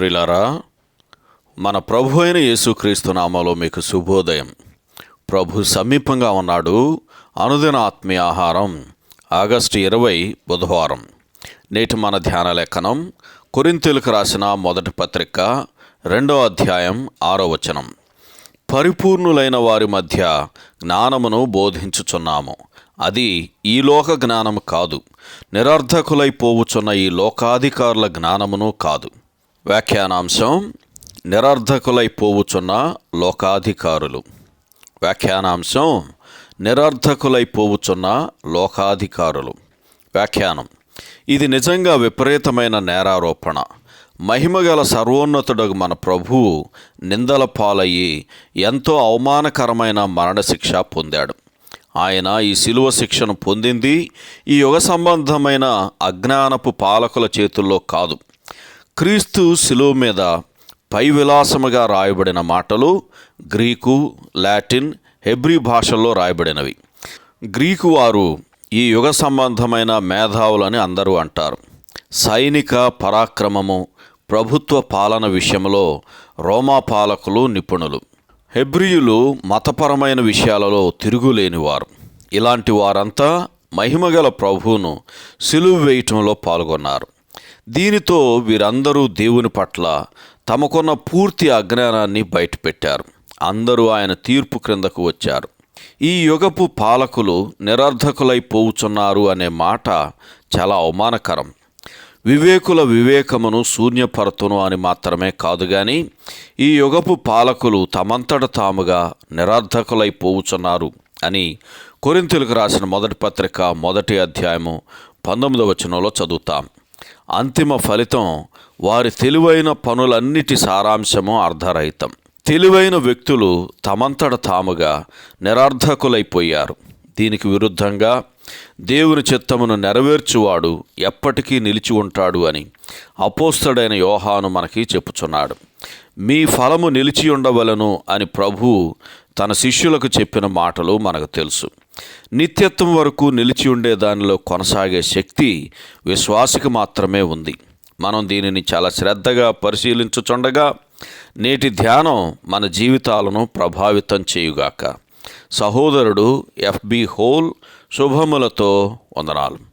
ప్రిలారా మన ప్రభు అయిన యేసుక్రీస్తు నామలో మీకు శుభోదయం. ప్రభు సమీపంగా ఉన్నాడు. అనుదిన ఆత్మీయ ఆహారం ఆగస్టు ఇరవై బుధవారం. నేటి మన ధ్యాన లేఖనం కొరింతీలకు రాసిన మొదటి పత్రిక రెండో అధ్యాయం ఆరో వచనం. పరిపూర్ణులైన వారి మధ్య జ్ఞానమును బోధించుచున్నాము. అది ఈ లోక జ్ఞానము కాదు. నిరర్ధకులైపోవుచున్న ఈ లోకాధికారుల జ్ఞానమును కాదు. వ్యాఖ్యానాంశం నిరర్ధకులైపోవుచున్న లోకాధికారులు. వ్యాఖ్యానాంశం నిరర్ధకులైపోవుచున్న లోకాధికారులు. వ్యాఖ్యానం. ఇది నిజంగా విపరీతమైన నేరారోపణ. మహిమగల సర్వోన్నతుడు మన ప్రభువు నిందల పాలయ్యి ఎంతో అవమానకరమైన మరణశిక్ష పొందాడు. ఆయన ఈ శిలువ శిక్షను పొందింది ఈ యుగ సంబంధమైన అజ్ఞానపు పాలకుల చేతుల్లో కాదు. క్రీస్తు శిలువ మీద పై విలాసముగా రాయబడిన మాటలు గ్రీకు లాటిన్ హెబ్రీ భాషల్లో రాయబడినవి. గ్రీకు వారు ఈ యుగ సంబంధమైన మేధావులని అందరూ అంటారు. సైనిక పరాక్రమము ప్రభుత్వ పాలన విషయంలో రోమా పాలకులు నిపుణులు. హెబ్రియులు మతపరమైన విషయాలలో తిరుగులేనివారు. ఇలాంటి వారంతా మహిమగల ప్రభువును సిలువ వేయటంలో పాల్గొన్నారు. దీనితో వీరందరూ దేవుని పట్ల తమకున్న పూర్తి అజ్ఞానాన్ని బయటపెట్టారు. అందరూ ఆయన తీర్పు క్రిందకు వచ్చారు. ఈ యుగపు పాలకులు నిరర్ధకులైపోవుచున్నారు అనే మాట చాలా అవమానకరం. వివేకుల వివేకమును శూన్యపరతును అని మాత్రమే కాదు గాని ఈ యుగపు పాలకులు తమంతట తాముగా నిరర్ధకులైపోవుచున్నారు అని కొరింతలకు రాసిన మొదటి పత్రిక మొదటి అధ్యాయము పంతొమ్మిదవ వచనంలో చదువుతాం. అంతిమ ఫలితం వారి తెలివైన పనులన్నిటి సారాంశము అర్ధరహితం. తెలివైన వ్యక్తులు తమంతట తాముగా నిరర్ధకులైపోయారు. దీనికి విరుద్ధంగా దేవుని చిత్తమును నెరవేర్చువాడు ఎప్పటికీ నిలిచి ఉంటాడు అని అపోస్తడైన యోహాను మనకి చెప్పుచున్నాడు. మీ ఫలము నిలిచి ఉండవలను అని ప్రభువు తన శిష్యులకు చెప్పిన మాటలు మనకు తెలుసు. నిత్యత్వం వరకు నిలిచి ఉండే దానిలో కొనసాగే శక్తి విశ్వాసికి మాత్రమే ఉంది. మనం దీనిని చాలా శ్రద్ధగా పరిశీలించుచుండగా నేటి ధ్యానం మన జీవితాలను ప్రభావితం చేయుగాక. సహోదరుడు ఎఫ్బి హోల్ శుభములతో వందనాలు.